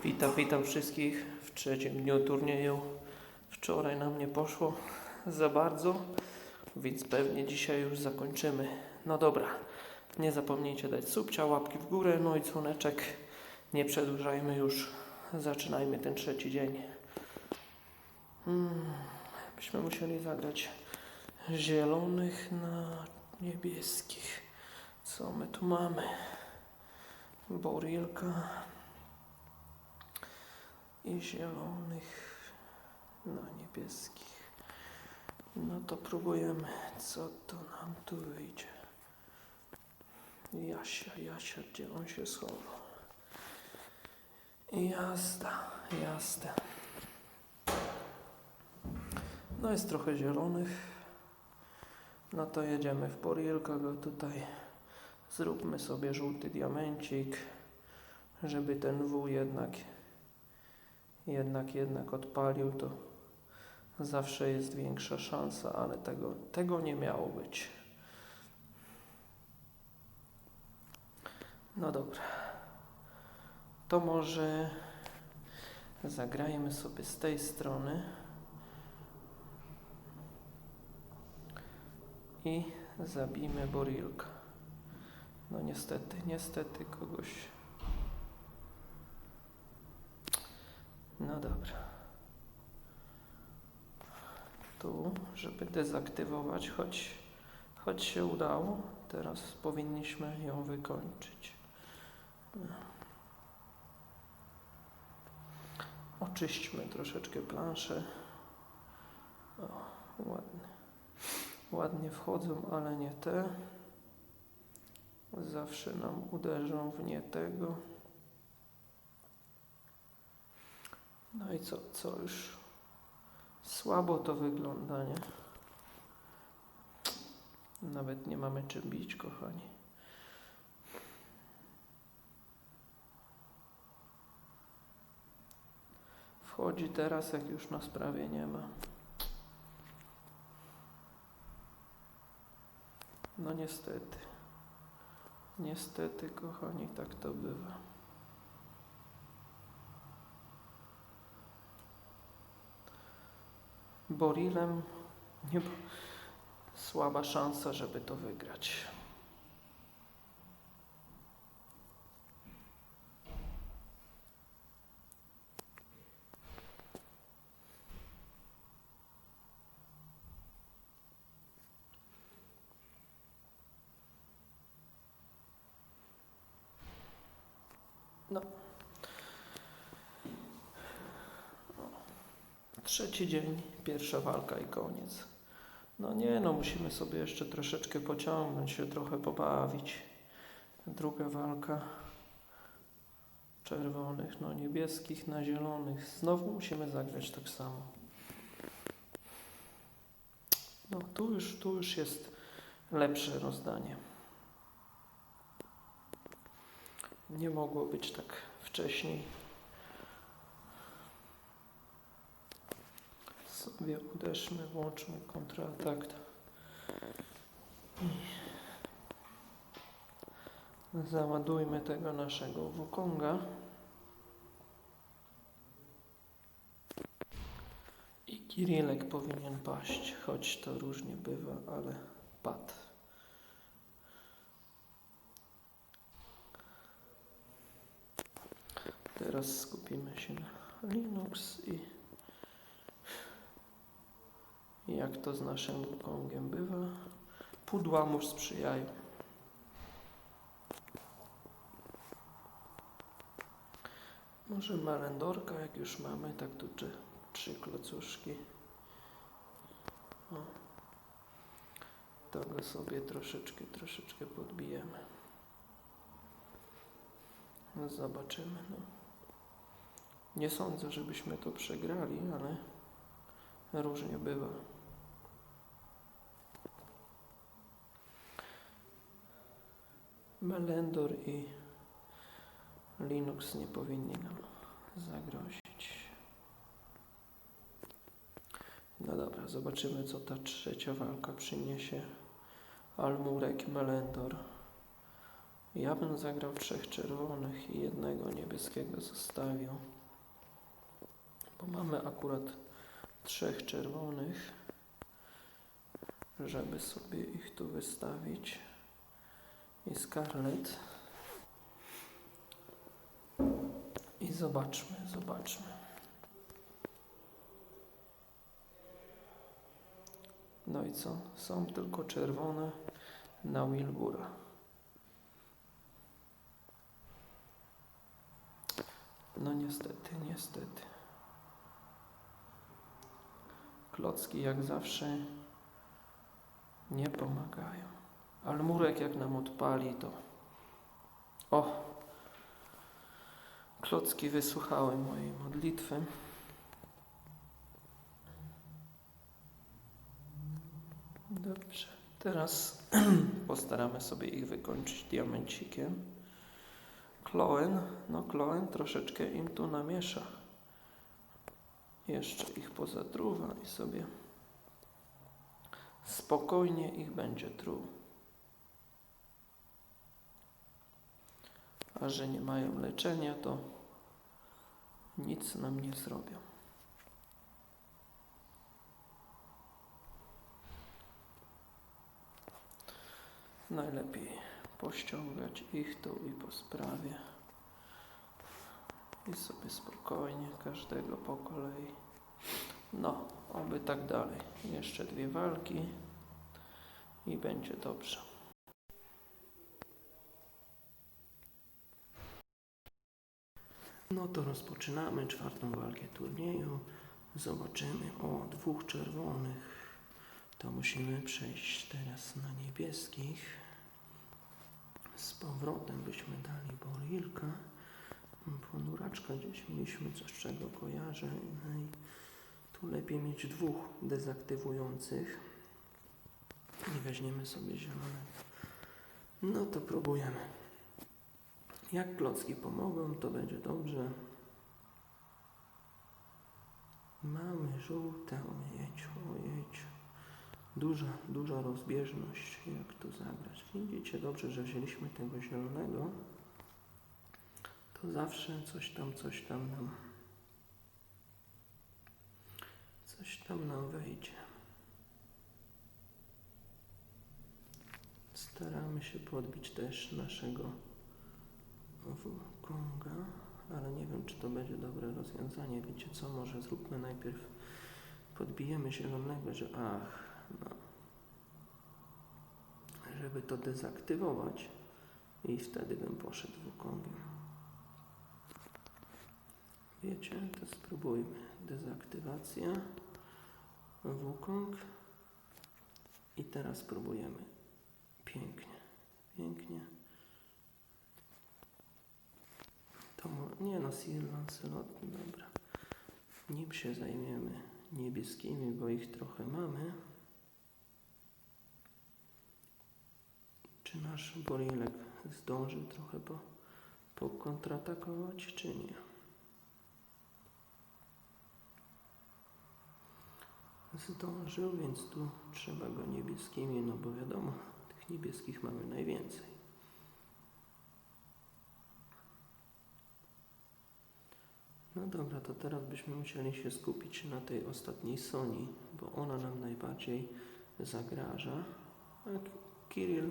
Witam, witam wszystkich w trzecim dniu turnieju. Wczoraj nam nie poszło za bardzo, więc pewnie dzisiaj już zakończymy. No dobra, nie zapomnijcie dać subcia, łapki w górę, no i dzwoneczek. Nie przedłużajmy już, zaczynajmy ten trzeci dzień. Hmm, byśmy musieli zagrać zielonych na niebieskich. Co my tu mamy? Borilka i zielonych na niebieskich. No to próbujemy, co to nam tu wyjdzie. Jasia, Jasia, gdzie on się schował? Jazda, jazda. No jest trochę zielonych. No to jedziemy w Borilka go tutaj. Zróbmy sobie żółty diamencik, żeby ten W jednak jednak, jednak odpalił, to zawsze jest większa szansa, ale tego, tego nie miało być. No dobra. To może zagrajmy sobie z tej strony i zabijmy Borilka. No niestety, niestety kogoś No dobra. Tu, żeby dezaktywować, choć, choć się udało, teraz powinniśmy ją wykończyć. Oczyśćmy troszeczkę planszę. O, ładnie. Ładnie wchodzą, ale nie te. Zawsze nam uderzą w nie tego. No i co, co już słabo to wygląda, nie? Nawet nie mamy czym bić, kochani. Wchodzi teraz, jak już nas prawie nie ma. No niestety. Niestety, kochani, tak to bywa. Borilem nie, słaba szansa, żeby to wygrać. No. Trzeci dzień, pierwsza walka i koniec. No nie, no musimy sobie jeszcze troszeczkę pociągnąć, się trochę pobawić. Druga walka czerwonych, no niebieskich na zielonych. Znowu musimy zagrać tak samo. No tu już, tu już jest lepsze rozdanie. Nie mogło być tak wcześniej. Sobie uderzmy, włączmy kontratak. I załadujmy tego naszego Wukonga. I Kirilek powinien paść, choć to różnie bywa, ale padł. Teraz skupimy się na Linux i jak to z naszym Wukongiem bywa, pudła mu sprzyjają. Może malendorka, jak już mamy, tak tu czy, trzy klocuszki. O. To go sobie troszeczkę, troszeczkę podbijemy. No zobaczymy. No. Nie sądzę, żebyśmy to przegrali, ale różnie bywa. Melendor i Linux nie powinni nam zagrozić. No dobra, zobaczymy co ta trzecia walka przyniesie. Almurek, Melendor. Ja bym zagrał trzech czerwonych i jednego niebieskiego zostawił. Bo mamy akurat trzech czerwonych, żeby sobie ich tu wystawić. I Scarlet. I zobaczmy, zobaczmy. No i co? Są tylko czerwone na Wilbura. No niestety, niestety. Klocki jak zawsze nie pomagają. Ale murek jak nam odpali to... O! Klocki wysłuchały mojej modlitwy. Dobrze. Teraz postaramy sobie ich wykończyć diamencikiem. Kloen, no Kloen troszeczkę im tu namiesza. Jeszcze ich pozatruwa i sobie spokojnie ich będzie truł. Że nie mają leczenia, to nic nam nie zrobią. Najlepiej pościągać ich tu i po sprawie. I sobie spokojnie, każdego po kolei. No, oby tak dalej. Jeszcze dwie walki i będzie dobrze. No to rozpoczynamy czwartą walkę turnieju. Zobaczymy o dwóch czerwonych. To musimy przejść teraz na niebieskich. Z powrotem byśmy dali Borilka. Ponuraczka gdzieś mieliśmy coś czego kojarzę. No i tu lepiej mieć dwóch dezaktywujących. I weźmiemy sobie zielone. No to próbujemy. Jak klocki pomogą, to będzie dobrze. Mamy żółte, ojejciu, ojejciu. Duża, duża rozbieżność, jak tu zagrać. Widzicie dobrze, że wzięliśmy tego zielonego. To zawsze coś tam, coś tam nam, coś tam nam wejdzie. Staramy się podbić też naszego Wukonga, ale nie wiem, czy to będzie dobre rozwiązanie. Wiecie co, może zróbmy najpierw, podbijemy zielonego, że ach, no. Żeby to dezaktywować i wtedy bym poszedł Wukongiem. Wiecie, to spróbujmy. Dezaktywacja, Wukong i teraz spróbujemy. Pięknie, pięknie. To nie no, Sir Lancelot, dobra. Nim się zajmiemy niebieskimi, bo ich trochę mamy. Czy nasz Borilek zdąży trochę po, pokontratakować, czy nie? Zdążył, więc tu trzeba go niebieskimi, no bo wiadomo, tych niebieskich mamy najwięcej. No dobra, to teraz byśmy musieli się skupić na tej ostatniej Sony, bo ona nam najbardziej zagraża. A Kirill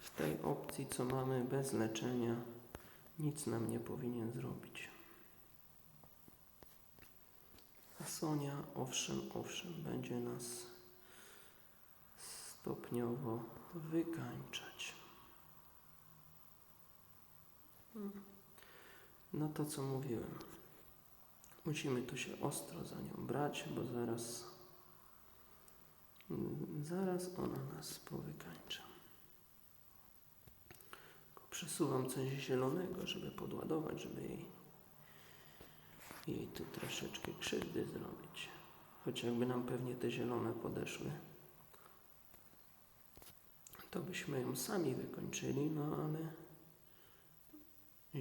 w tej opcji, co mamy bez leczenia, nic nam nie powinien zrobić. A Sonia, owszem, owszem, będzie nas stopniowo wykańczać. Hmm. No to co mówiłem. Musimy tu się ostro za nią brać, bo zaraz, zaraz ona nas powykańcza. Przesuwam coś zielonego, żeby podładować, żeby jej, jej tu troszeczkę krzywdy zrobić. Choć jakby nam pewnie te zielone podeszły, to byśmy ją sami wykończyli, no ale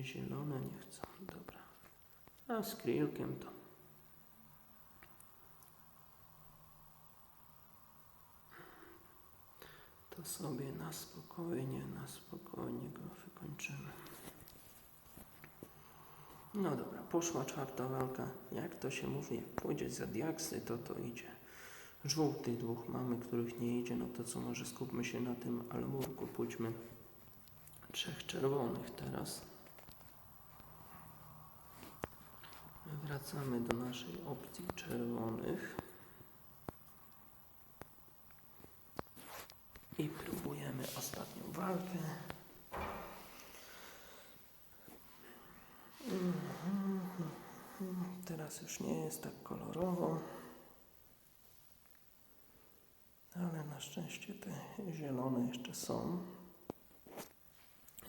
zielone nie chcą. Dobra. A z krylkiem to. To sobie na spokojnie, na spokojnie go wykończymy. No dobra, poszła czwarta walka. Jak to się mówi, jak pójdzie za diaksy, to to idzie. Żółtych dwóch mamy, których nie idzie, no to co, może skupmy się na tym almurku, pójdźmy trzech czerwonych teraz. Wracamy do naszej opcji czerwonych. I próbujemy ostatnią walkę. Teraz już nie jest tak kolorowo. Ale na szczęście te zielone jeszcze są.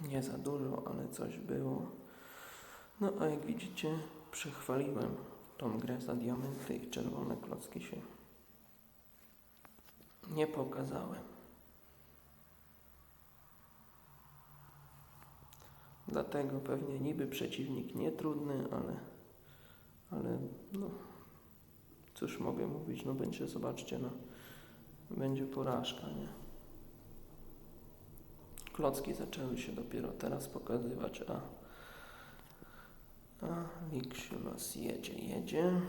Nie za dużo, ale coś było. No a jak widzicie, przechwaliłem tą grę za diamenty i czerwone klocki się nie pokazałem. Dlatego pewnie niby przeciwnik nie trudny, ale, ale no, cóż mogę mówić, no będzie, zobaczcie, no, będzie porażka, nie? Klocki zaczęły się dopiero teraz pokazywać, a, a Lixiulos jedzie, jedzie.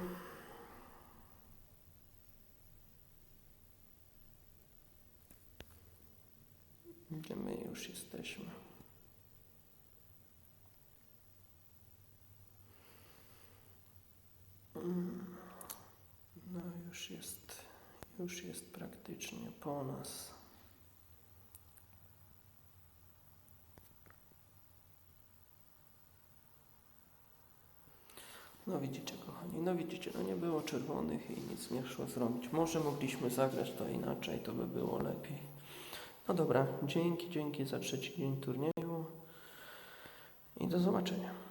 Gdzie my już jesteśmy? Mm, No już jest, już jest praktycznie po nas. No widzicie kochani, no widzicie, no nie było czerwonych i nic nie szło zrobić. Może mogliśmy zagrać to inaczej, to by było lepiej. No dobra, dzięki, dzięki za trzeci dzień turnieju i do zobaczenia.